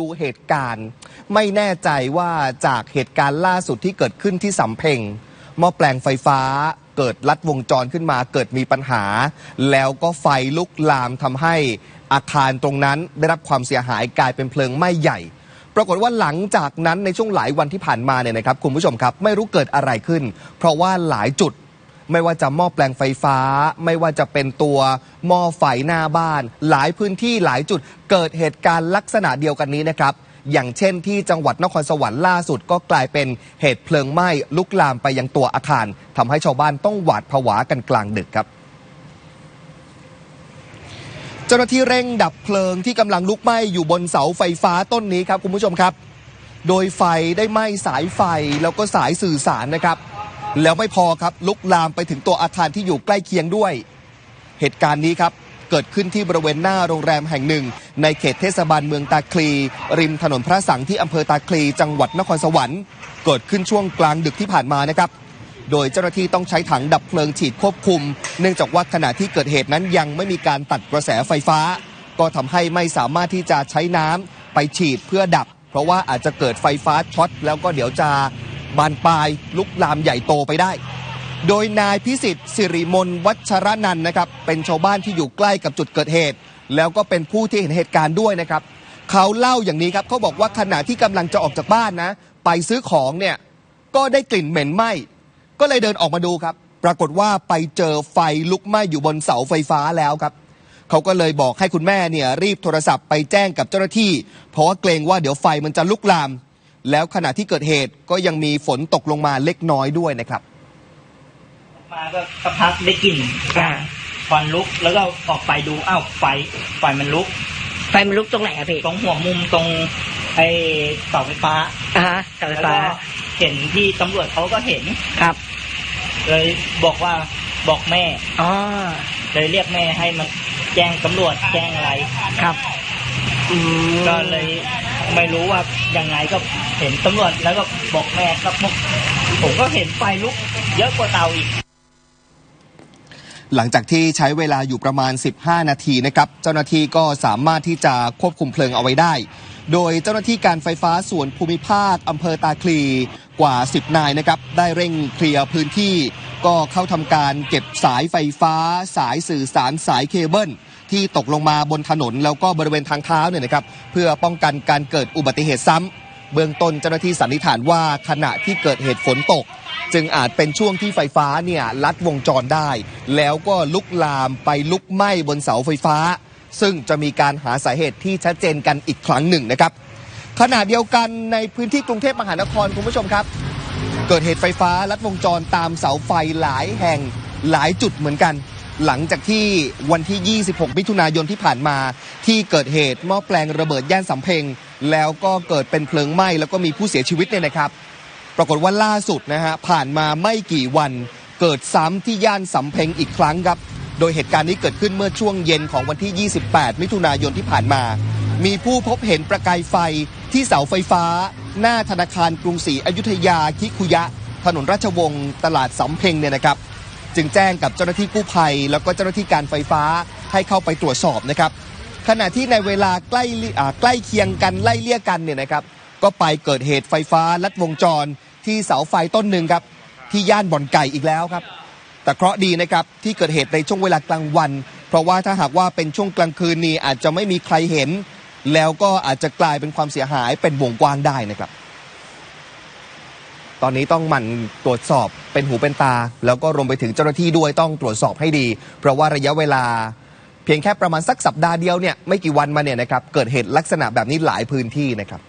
ดูเหตุการณ์ไม่แน่ใจว่าจากเหตุการณ์ล่าสุดที่เกิดขึ้นที่สำเพ็งหม้อแปลงไฟฟ้าเกิดลัดวงจรขึ้นมาเกิดมีปัญหา แล้วก็ไฟลุกลามทำให้อาคารตรงนั้นได้รับความเสียหายกลายเป็นเพลิงไหม้ใหญ่ ปรากฏว่าหลังจากนั้นในช่วงหลายวันที่ผ่านมาเนี่ยนะครับคุณผู้ชมครับ ไม่รู้เกิดอะไรขึ้น เพราะว่าหลายจุด ไม่ว่าจะหม้อแปลงไฟฟ้า ไม่ว่าจะเป็นตัวหม้อไฟหน้าบ้าน หลายพื้นที่หลายจุดเกิดเหตุการณ์ลักษณะเดียวกันนี้นะครับ อย่างเช่นที่จังหวัดนครสวรรค์ล่าสุดก็กลายเป็นเหตุเพลิงไหม้ลุกลามไปยังตัวอาคารทำให้ชาวบ้านต้องหวาดผวากันกลางดึกครับเจ้าหน้าที่เร่งดับเพลิงที่กำลังลุกไหม้อยู่บนเสาไฟฟ้าต้นนี้ครับคุณผู้ชมครับ โดยไฟได้ไหม้สายไฟแล้วก็สายสื่อสารนะครับ แล้วไม่พอครับลุกลามไปถึงตัวอาคารที่อยู่ใกล้เคียงด้วย เหตุการณ์นี้ครับเกิดขึ้นที่บริเวณหน้าโรงแรมแห่งหนึ่ง ในเขตเทศบาลเมืองตาคลี ริมถนนพระสังที่อำเภอตาคลี จังหวัดนครสวรรค์ เกิดขึ้นช่วงกลางดึกที่ผ่านมานะครับโดยเจ้าหน้าที่ต้องใช้ถังดับเพลิงฉีดควบคุม เนื่องจากว่าขณะที่เกิดเหตุนั้นยังไม่มีการตัดกระแสไฟฟ้า ก็ทำให้ไม่สามารถที่จะใช้น้ำไปฉีดเพื่อดับ เพราะว่าอาจจะเกิดไฟฟ้าช็อตแล้วก็เดี๋ยวจะ บานปลายลุกลามใหญ่โตไปได้ โดยนายพิสิทธิ์สิริมนวัชรนันนะครับเป็นชาวบ้านที่อยู่ใกล้กับจุดเกิดเหตุ แล้วก็เป็นผู้ที่เห็นเหตุการณ์ด้วยนะครับเขาเล่าอย่างนี้ครับเขาบอกว่าขณะที่กำลังจะออกจากบ้านนะ ไปซื้อของเนี่ยก็ได้กลิ่นเหม็นไหม้ก็เลยเดินออกมาดูครับ ปรากฏว่าไปเจอไฟลุกไหม้อยู่บนเสาไฟฟ้าแล้วครับเขาก็เลยบอกให้คุณแม่เนี่ยรีบโทรศัพท์ไปแจ้งกับเจ้าหน้าที่ เพราะว่าเกรงว่าเดี๋ยวไฟมันจะลุกลาม แล้วขณะที่เกิดเหตุก็ยังมีฝนตกลงมาเล็กน้อยด้วยนะครับ มาก็สักพักได้กลิ่นอ่า ควันลุกแล้วก็ออกไปดูอ้าวไฟไฟมันลุก ไฟมันลุกตรงไหนอะพี่ตรงหัวมุมตรงไอ้เสาไฟฟ้าอ่าฮะเสาไฟแล้วฟ้าก็เห็นที่ตำรวจเขาก็เห็น ครับเลยบอกว่าบอกแม่ อ๋อเลยเรียกแม่ให้มาแจ้งตำรวจแจ้งอะไร ครับอืมก็เลยไม่รู้ว่า ยังไงก็เห็นตำรวจแล้วก็บอกแม่ครับผมผมก็เห็นไฟลุกเยอะกว่าเตาอีก หลังจากที่ใช้เวลาอยู่ประมาณ 15 นาทีนะครับ เจ้าหน้าที่ก็สามารถที่จะควบคุมเพลิงเอาไว้ได้ โดยเจ้าหน้าที่การไฟฟ้าส่วนภูมิภาคอำเภอตาคลีกว่า 10 นายนะครับ ได้เร่งเคลียร์พื้นที่ ก็เข้าทำการเก็บสายไฟฟ้า สายสื่อสารสายเคเบิลที่ตกลงมาบนถนน แล้วก็บริเวณทางเท้าเนี่ยนะครับเพื่อป้องกันการเกิดอุบัติเหตุซ้ำเบื้องต้นเจ้าหน้าที่สันนิษฐานว่าขณะที่เกิดเหตุฝนตก จึงอาจเป็นช่วงที่ไฟฟ้าเนี่ยลัดวงจรได้ แล้วก็ลุกลามไปลุกไหม้บนเสาไฟฟ้า ซึ่งจะมีการหาสาเหตุที่ชัดเจนกันอีกครั้งหนึ่งนะครับขณะเดียวกันในพื้นที่กรุงเทพมหานครคุณผู้ชมครับ เกิดเหตุไฟฟ้าลัดวงจรตามเสาไฟหลายแห่งหลายจุดเหมือนกัน หลังจากที่วันที่ 26 มิถุนายนที่ผ่านมา ที่เกิดเหตุหม้อแปลงระเบิดย่านสำเพ็งแล้วก็เกิดเป็นเพลิงไหม้แล้วก็มีผู้เสียชีวิตเนี่ยนะครับ ปรากฏว่าล่าสุดนะฮะผ่านมาไม่กี่วันเกิดซ้ำที่ย่านสำเพ็งอีกครั้งครับ โดยเหตุการณ์นี้เกิดขึ้นเมื่อช่วงเย็นของวันที่ 28 มิถุนายนที่ผ่านมา มีผู้พบเห็นประกายไฟที่เสาไฟฟ้า หน้าธนาคารกรุงศรีอยุธยาคิคุยะ ถนนราชวงศ์ตลาดสำเพ็งเนี่ยนะครับ จึงแจ้งกับเจ้าหน้าที่กู้ภัย แล้วก็เจ้าหน้าที่การไฟฟ้าให้เข้าไปตรวจสอบนะครับ ขณะที่ในเวลาใกล้ใกล้เคียงกันไล่เลี่ยกันเนี่ยนะครับก็ไปเกิดเหตุไฟฟ้าลัดวงจรที่เสาไฟต้นหนึ่งครับ ที่ย่านบ่อนไก่อีกแล้วครับ แต่เคราะห์ดีนะครับที่เกิดเหตุในช่วงเวลากลางวัน เพราะว่าถ้าหากว่าเป็นช่วงกลางคืนนี้อาจจะไม่มีใครเห็น แล้วก็อาจจะกลายเป็นความเสียหายเป็นวงกว้างได้นะครับ ตอนนี้ต้องหมั่นตรวจสอบเป็นหูเป็นตา แล้วก็รวมไปถึงเจ้าหน้าที่ด้วยต้องตรวจสอบให้ดี เพราะว่าระยะเวลา เพียงแค่ประมาณสักสัปดาห์เดียวเนี่ยไม่กี่วันมาเนี่ยนะครับเกิดเหตุลักษณะแบบนี้หลายพื้นที่นะครับ